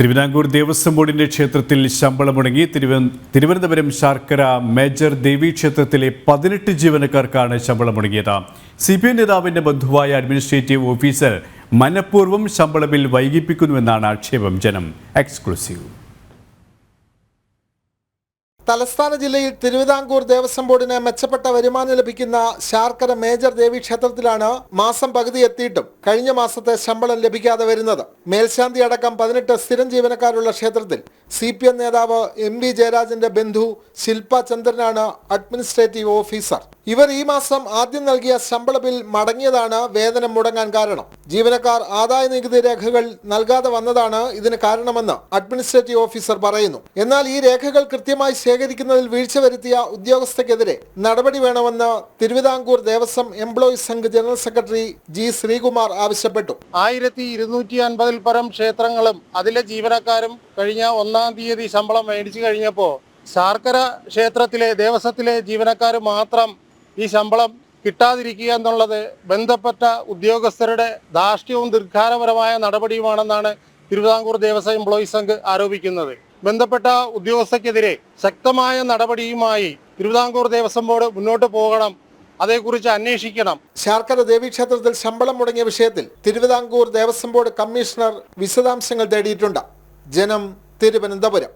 തിരുവിതാംകൂർ ദേവസ്വം ബോർഡിന്റെ ക്ഷേത്രത്തിൽ ശമ്പളം മുടങ്ങി. തിരുവനന്തപുരം ശാർക്കര മേജർ ദേവി ക്ഷേത്രത്തിലെ പതിനെട്ട് ജീവനക്കാർക്കാണ് ശമ്പളം മുടങ്ങിയത്. സി പി എം നേതാവിന്റെ ബന്ധുവായ അഡ്മിനിസ്ട്രേറ്റീവ് ഓഫീസർ മനഃപൂർവം ശമ്പള ബിൽ വൈകിപ്പിക്കുന്നുവെന്നാണ് ആക്ഷേപം. ജനം എക്സ്ക്ലൂസീവ്. തലസ്ഥാന ജില്ലയിൽ തിരുവിതാംകൂർ ദേവസ്വം ബോർഡിന് മെച്ചപ്പെട്ട വരുമാനം ലഭിക്കുന്ന ശാർക്കര മേജർ ദേവി ക്ഷേത്രത്തിലാണ് മാസം പകുതി എത്തിയിട്ടും കഴിഞ്ഞ മാസത്തെ ശമ്പളം ലഭിക്കാതെ വരുന്നത്. മേൽശാന്തി അടക്കം പതിനെട്ട് സ്ഥിരം ജീവനക്കാരുള്ള ക്ഷേത്രത്തിൽ സി പി എം നേതാവ് എം വി ജയരാജന്റെ ബന്ധു ശില്പ ചന്ദ്രനാണ് അഡ്മിനിസ്ട്രേറ്റീവ് ഓഫീസർ. ഇവർ ഈ മാസം ആദ്യം നൽകിയ ശമ്പള ബിൽ മടങ്ങിയതാണ് വേതനം മുടങ്ങാൻ കാരണം. ജീവനക്കാർ ആദായ നികുതി രേഖകൾ നൽകാതെ വന്നതാണ് ഇതിന് കാരണമെന്ന് അഡ്മിനിസ്ട്രേറ്റീവ് ഓഫീസർ പറയുന്നു. എന്നാൽ ഈ രേഖകൾ കൃത്യമായി ശേഖരിക്കുന്നതിൽ വീഴ്ച വരുത്തിയ ഉദ്യോഗസ്ഥർക്കെതിരെ നടപടി വേണമെന്ന് Thiruvithamkoor Devaswom employees Sangh general secretary G Sreekumar ആവശ്യപ്പെട്ടു. ആയിരത്തി ഇരുന്നൂറ്റി അൻപതിൽ പരം ക്ഷേത്രങ്ങളും അതിലെ ജീവനക്കാരും കഴിഞ്ഞ ഒന്നാം തീയതി ശമ്പളം മേടിച്ചു കഴിഞ്ഞപ്പോൾ ശാർക്കര ക്ഷേത്രത്തിലെ ദേവസ്വത്തിലെ ജീവനക്കാർ മാത്രം ഈ ശമ്പളം കിട്ടാതിരിക്കുക എന്നുള്ളത് ബന്ധപ്പെട്ട ഉദ്യോഗസ്ഥരുടെ ധാർഷ്ട്യവും ദീർഘാരപരമായ നടപടിയുമാണെന്നാണ് തിരുവിതാംകൂർ ദേവസ്വം എംപ്ലോയീസ് സംഘ് ആരോപിക്കുന്നത്. ബന്ധപ്പെട്ട ഉദ്യോഗസ്ഥർക്കെതിരെ ശക്തമായ നടപടിയുമായി തിരുവിതാംകൂർ ദേവസ്വം ബോർഡ് മുന്നോട്ട് പോകണം. അതേക്കുറിച്ച് അന്വേഷിക്കണം. ശാർക്കര ദേവീക്ഷേത്രത്തിൽ ശമ്പളം മുടങ്ങിയ വിഷയത്തിൽ തിരുവിതാംകൂർ ദേവസ്വം ബോർഡ് കമ്മീഷണർ വിശദാംശങ്ങൾ തേടിയിട്ടുണ്ട്. ജനം തിരുവനന്തപുരം.